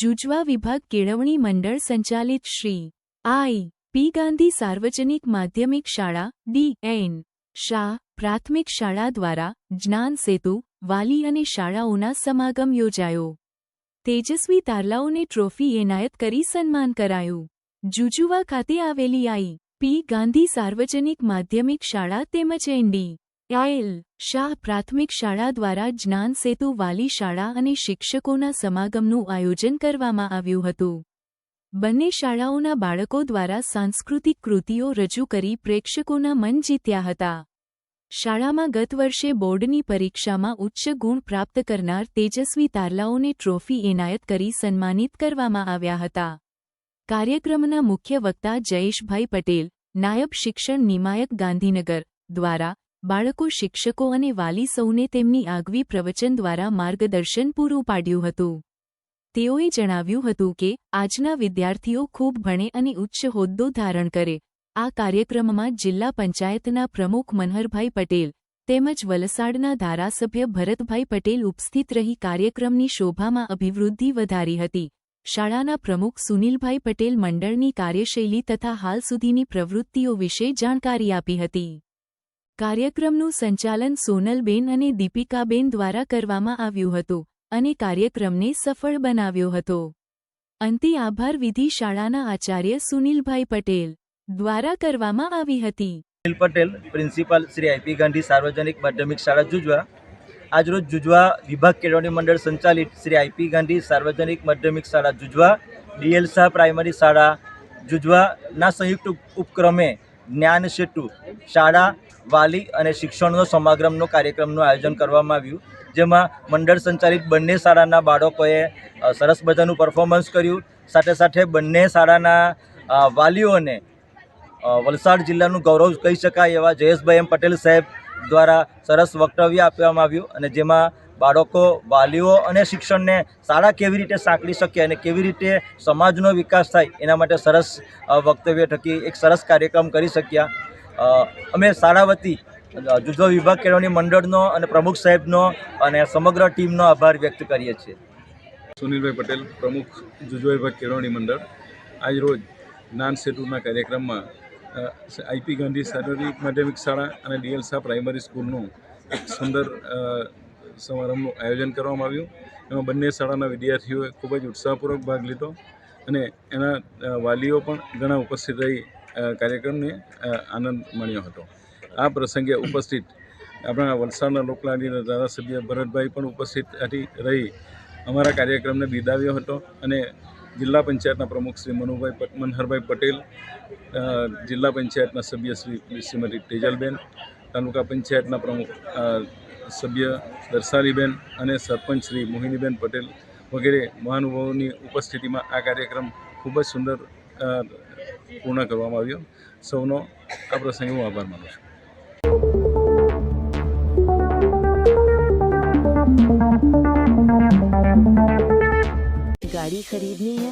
જુજવા વિભાગ કેળવણી મંડળ સંચાલિત શ્રી આઈ. પી. ગાંધી સાર્વજનિક માધ્યમિક શાળા, ડી. એન. શાહ, પ્રાથમિક શાળા દ્વારા જ્ઞાન સેતુ, વાલી અને શાળાઓના સમાગમ યોજાયો. તેજસ્વી તારલાઓને ટ્રોફી એનાયત કરી સન્માન કરાયું. જુજુવા ખાતે આવેલી આઈ. પી. ગાંધી સાર્વજનિક માધ્યમિક શાળા તેમજ એનડી આયેલ, શાહ પ્રાથમિક શાળા દ્વારા જ્ઞાન સેતુ વાલી શાળા અને શિક્ષકોના સમાગમનું આયોજન કરવામાં આવ્યું હતું. બંને શાળાઓના બાળકો દ્વારા સાંસ્કૃતિક કૃતિઓ રજૂ કરી પ્રેક્ષકોના મન જીત્યા હતા. શાળામાં ગત વર્ષે બોર્ડની પરીક્ષામાં ઉચ્ચ ગુણ પ્રાપ્ત કરનાર તેજસ્વી તારલાઓને ટ્રોફી એનાયત કરી સન્માનિત કરવામાં આવ્યા હતા. કાર્યક્રમના મુખ્ય વક્તા જયેશભાઈ પટેલ, નાયબ શિક્ષણ નિમાયક ગાંધીનગર દ્વારા બાળકો, શિક્ષકો અને વાલી સૌને તેમની આગવી પ્રવચન દ્વારા માર્ગદર્શન પૂરું પાડ્યું હતું. તેઓએ જણાવ્યું હતું કે, આજના વિદ્યાર્થીઓ ખૂબ ભણે અને ઉચ્ચ હોદ્દો ધારણ કરે. આ કાર્યક્રમમાં જિલ્લા પંચાયતના પ્રમુખ મનહરભાઈ પટેલ તેમજ વલસાડના ધારાસભ્ય ભરતભાઈ પટેલ ઉપસ્થિત રહી કાર્યક્રમની શોભામાં અભિવૃદ્ધિ વધારી હતી. શાળાના પ્રમુખ સુનિલભાઈ પટેલ મંડળની કાર્યશૈલી તથા હાલ સુધીની પ્રવૃત્તિઓ વિશે જાણકારી આપી હતી. કાર્યક્રમનું સંચાલન સોનલબેન અને દીપિકાબેન દ્વારા કરવામાં આવ્યું હતું અને કાર્યક્રમને સફળ બનાવ્યો હતો. અંતે આભાર વિધિ શાળાના આચાર્ય સુનિલભાઈ પટેલ દ્વારા કરવામાં આવી હતી. Sunil Patel, principal Shri I P Gandhi, સાર્વજનિક માધ્યમિક શાળા જુજવા. આજરોજ જુજવા વિભાગ કેળવણી મંડળ સંચાલિત શ્રી આઈપી ગાંધી સાર્વજનિક માધ્યમિક શાળા જુજવા. ડીએલ શાહ પ્રાઇમરી શાળા જુજવાના સંયુક્ત ઉપક્રમે જ્ઞાન સેતુ શાળા, વાલી અને શિક્ષણનો સમાગમનો કાર્યક્રમનું આયોજન કરવામાં આવ્યું, જેમાં મંડળ સંચાલિત બંને શાળાના બાળકોએ સરસ મજાનું પરફોર્મન્સ કર્યું. સાથે સાથે બંને શાળાના વાલીઓને વલસાડ જિલ્લાનું ગૌરવ કહી શકાય એવા જયેશભાઈ એમ પટેલ સાહેબ દ્વારા સરસ વક્તવ્ય આપવામાં આવ્યું અને જેમાં બાળકો, વાલીઓ અને શિક્ષણને શાળા કેવી રીતે સાંકળી શકે અને કેવી રીતે સમાજનો વિકાસ થાય એના માટે સરસ વક્તવ્ય થકી એક સરસ કાર્યક્રમ કરી શક્યા. અમે શાળા વતી જુદો વિભાગ કેળવણી મંડળનો અને પ્રમુખ સાહેબનો અને સમગ્ર ટીમનો આભાર વ્યક્ત કરીએ છીએ. સુનિલભાઈ પટેલ, પ્રમુખ જુજવા વિભાગ કેળવણી મંડળ. આજરોજ જ્ઞાન સેતુના કાર્યક્રમમાં આઈપી ગાંધી શારીરિક માધ્યમિક શાળા અને ડીએલ શાહ પ્રાઇમરી સ્કૂલનું એક સુંદર સમારંભનું આયોજન કરવામાં આવ્યું. એમાં બંને શાળાના વિદ્યાર્થીઓએ ખૂબ જ ઉત્સાહપૂર્વક ભાગ લીધો અને એના વાલીઓ પણ ઘણા ઉપસ્થિત રહી કાર્યક્રમને આનંદ માણ્યો હતો. આ પ્રસંગે ઉપસ્થિત આપણા વલસાડના લોકલાડીના ધારાસભ્ય ભરતભાઈ પણ ઉપસ્થિત હતી, રહી. અમારા કાર્યક્રમને બિરદાવ્યો હતો અને જિલ્લા પંચાયતના પ્રમુખ શ્રી મનુભાઈ મનહરભાઈ પટેલ જિલ્લા પંચાયતના સભ્ય શ્રી, શ્રીમતી તેજલબેન, તાલુકા પંચાયતના પ્રમુખ સભ્ય દર્શાલીબેન અને સરપંચ શ્રી મોહિનીબેન પટેલ વગેરે મહાનુભાવોની ઉપસ્થિતિમાં આ કાર્યક્રમ ખૂબ જ સુંદર અ, પૂર્ણ કરવામાં આવ્યો સૌનો આ પ્રસંગે હું આભાર માનું છું गाड़ी खरीदनी है